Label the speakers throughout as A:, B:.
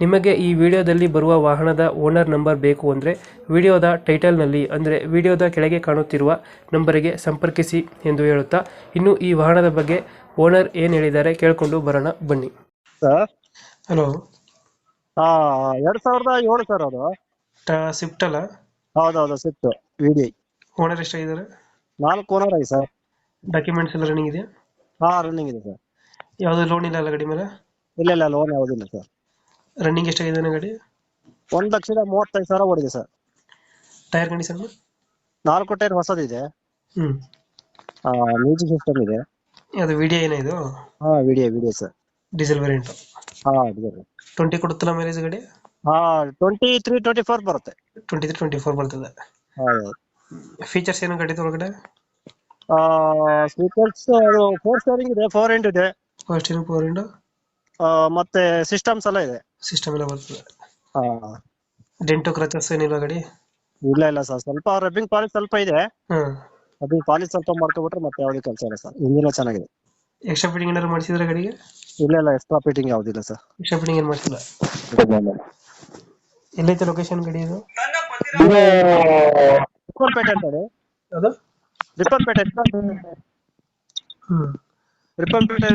A: ನಿಮಗೆ ಈ ವಿಡಿಯೋದಲ್ಲಿ ಬರುವ ವಾಹನದ ಓನರ್ ನಂಬರ್ ಬೇಕು ಅಂದರೆ ವಿಡಿಯೋದ ಟೈಟಲ್ನಲ್ಲಿ ಅಂದರೆ ವಿಡಿಯೋದ ಕೆಳಗೆ ಕಾಣುತ್ತಿರುವ ನಂಬರಿಗೆ ಸಂಪರ್ಕಿಸಿ ಎಂದು ಹೇಳುತ್ತಾ ಇನ್ನು ಈ ವಾಹನದ ಬಗ್ಗೆ ಓನರ್ ಏನು ಹೇಳಿದ್ದಾರೆ ಕೇಳಿಕೊಂಡು ಬರೋಣ ಬನ್ನಿ.
B: ಸರ್?
A: ಹಲೋ.
B: ಆ ಎರಡ್ ಸಾವಿರದ ಏಳು ಸರ್ ಅದು.
A: ಸ್ವಿಫ್ಟ್ ಅಲ್ಲ?
B: ಹೌದೌದು ಸಿಕ್ತು ವಿಡಿ
A: ಓನರ್ ಎಷ್ಟಾಗಿದ್ದಾರೆ?
B: ನಾಲ್ಕು ಓನರ್ ಆಗಿ ಸರ್.
A: ಡಾಕ್ಯುಮೆಂಟ್ಸ್ ಎಲ್ಲ ರನ್ನಿಂಗ್ ಇದೆಯಾ?
B: ಹಾ ರನ್ನಿಂಗ್ ಇದೆ ಸರ್.
A: ಯಾವುದೇ ಲೋನ್ ಇಲ್ಲ ಅಲ್ಲ ಗಡಿ ಮೇಲೆ?
B: ಇಲ್ಲ ಇಲ್ಲ ಲೋನ್ ಯಾವುದಿಲ್ಲ ಸರ್.
A: ರನ್ನಿಂಗ್ ಎಷ್ಟಾಗಿದೆ ಗಾಡಿ?
B: ಒಂದ್ ಲಕ್ಷದ ಮೂವತ್ತೈದು ಸಾವಿರ ಓಡಿದೆ ಸರ್.
A: ಟೈರ್ ಕಂಡೀಷನ್
B: ನಾಲ್ಕು ಟೈರ್ ಹೊಸದಿದೆ.
A: ಹ್ಞೂ
B: ಮ್ಯೂಸಿಕ್ ಸಿಸ್ಟಮ್ ಇದೆ.
A: ಅದು ವಿಡಿಯೋ ಏನೋ ಇದು?
B: ಹಾ video video sir.
A: Diesel variant
B: ಹಾ
A: ಟ್ವೆಂಟಿ ಕೊಡುತ್ತಲ್ಲ ಮೈಲೇಜ್ ಗಾಡಿ?
B: ಹಾ ಟ್ವೆಂಟಿ ತ್ರೀ ಟ್ವೆಂಟಿ ಫೋರ್ ಬರುತ್ತೆ.
A: ಟ್ವೆಂಟಿ ತ್ರೀ ಟ್ವೆಂಟಿ ಫೋರ್ ಬರ್ತದೆ
B: ಹೌದು.
A: ಫೀಚರ್ಸ್ ಏನು ಗಾಡಿ ಒಳಗಡೆ?
B: ಸ್ಪೀಕರ್ಸ್ ಫೋರ್ ಸ್ಟೇರಿಂಗ್ ಇದೆ ಫೋರ್ ಎಂಡ್ ಇದೆ.
A: ಫಸ್ಟ್ ಏನು ಫೋರ್ ಇಂಡು
B: ಆ, ಮತ್ತೆ ಸಿಸ್ಟಮ್ಸ್ ಎಲ್ಲ ಇದೆ.
A: ಸಿಸ್ಟಮ್ ಎಲ್ಲ ಬರ್ತದೆ.
B: ಹಾ.
A: ಡೆಂಟು ಕ್ರಚಸ್ ಏನಿಲ್ಲ ಗಾಡಿ?
B: ಇಲ್ಲ ಇಲ್ಲ ಸರ್. ಸ್ವಲ್ಪ ರಬ್ಬಿಂಗ್ ಪಾಲಿಶ್ ಸ್ವಲ್ಪ ಇದೆ. ಅದು ಪಾಲಿಶ್ ಸ್ವಲ್ಪ ಮಾಡ್ಕೊಬಿಟ್ರೆ ಮತ್ತೆ ಯಾವುದೇ ಕೆಲಸ ಇಲ್ಲ ಸರ್. ಇಂಜಿನ್ ಚೆನ್ನಾಗಿದೆ.
A: ಎಕ್ಸ್ಟ್ರಾ ಫಿಟ್ಟಿಂಗ್ ಏನಾದ್ರು ಮಾಡಿಸಿದ್ರೆ ಗಾಡಿಗೆ?
B: ಇಲ್ಲ ಇಲ್ಲ. ಎಕ್ಸ್ಟ್ರಾ ಫಿಟ್ಟಿಂಗ್ ಯಾವುದಿಲ್ಲ ಸರ್.
A: ಎಕ್ಸ್ಟ್ರಾ ಫಿಟ್ಟಿಂಗ್ ಏನು ಮಾಡಿಸಿಲ್ಲ? ಎಲ್ಲೈತೆ ಲೊಕೇಶನ್ ಗಾಡಿ ಇದು?
B: ರಿಪ್ಪನ್ಪೇಟೆ ಅಂತ ಹೇಳಿ
A: ಅದು.
B: ರಿಪ್ಪನ್ಪೇಟೆ
A: ಹ್ಞೂ
B: ರಿಪ್ಪನ್ಪೇಟೆ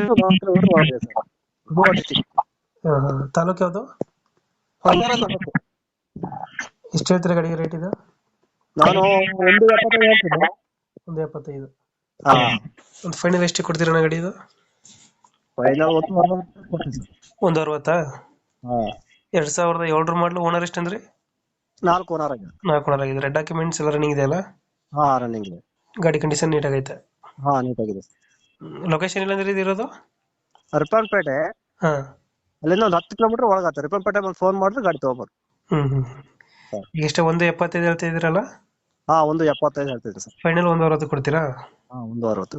B: ಸರ್. ಗೋವಾ ಡಿಸ್ಟಿಕ್
A: ಹಾಂ ಹಾ. ತಾಲೂಕು ಯಾವುದು?
B: ಎಷ್ಟ್ ತಾಲೂಕು.
A: ಎಷ್ಟು ಹೇಳ್ತೀರಾ ಗಾಡಿಗೆ ರೇಟ್ ಇದು?
B: ನಾನು ಒಂದು ಎಪ್ಪತ್ತೈದು ಹೇಳ್ತೀನಿ.
A: ಒಂದು ಎಪ್ಪತ್ತೈದು.
B: ಹಾ.
A: ಒಂದು ಫೈನಲ್ ಎಷ್ಟು ಕೊಡ್ತೀರಣ್ಣ ಗಾಡಿ ಇದು
B: ಫೈನಲ್ ಒಂದು ಅರವತ್ತು ಕೊಡ್ತೀನಿ. ಸರ್.
A: ಒಂದು ಅರವತ್ತಾ?
B: ಹಾ.
A: ಎರಡು ಸಾವಿರದ ಏಳರ ಮಾಡಲು ಓನರ್ ಎಷ್ಟು ಅಂದ್ರೆ?
B: ನಾಲ್ಕು ಓನರ್ ಆಗಿದೆ.
A: ನಾಲ್ಕು ಓನರ್ ಆಗಿದೆ ಡಾಕ್ಯುಮೆಂಟ್ಸ್ ಎಲ್ಲ ರನ್ನಿಂಗ್ ಇದೆಯಲ್ಲ?
B: ಹಾ ರನ್ನಿಂಗ್ ಇದೆ.
A: ಗಾಡಿ ಕಂಡೀಷನ್ ಆಗೈತೆ?
B: ಹಾ ನೀಟಾಗಿದೆ
A: ಲೊಕೇಶನ್ ಇಲ್ಲಾಂದ್ರೆ ಇದು ಇರೋದು?
B: ರಿಪ್ಪನ್ಪೇಟೆ
A: ಹಾಂ.
B: ಅಲ್ಲಿಂದ ಒಂದು ಹತ್ತು ಕಿಲೋಮೀಟರ್ ಒಳಗಾಗುತ್ತೆ ರಿಪ್ಪನ್ಪೇಟೆ ಮೇಲೆ ಫೋನ್ ಮಾಡಿದ್ರೆ ಗಾಡಿ ತಗೋಬೋದು. ಹ್ಮ್
A: ಹ್ಮ್. ಎಷ್ಟು ಒಂದು ಎಪ್ಪತ್ತೈದು ಹೇಳ್ತಾ ಇದ್ದೀರಲ್ಲ
B: ಹಾ ಒಂದು ಎಪ್ಪತ್ತೈದು ಹೇಳ್ತೀನಿ ಸರ್.
A: ಫೈನಲ್ ಒಂದು ಅರವತ್ತು ಕೊಡ್ತೀರಾ?
B: ಹಾ ಒಂದು ಅರವತ್ತು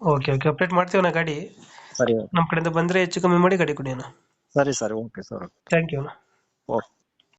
A: ಓಕೆ ಓಕೆ ಅಪ್ಡೇಟ್ ಮಾಡ್ತೀವಿ ನಾ ಗಾಡಿ.
B: ಸರಿ.
A: ನಮ್ಮ ಕಡೆಯಿಂದ ಬಂದ್ರೆ ಹೆಚ್ಚು ಕಮ್ಮಿ ಮಾಡಿ ಗಾಡಿ ಕೊಡಿ ಅಣ್ಣ.
B: ಸರಿ ಸರಿ. Okay sir.
A: ಥ್ಯಾಂಕ್ ಯು ಅಣ್ಣ.
B: ಓಕೆ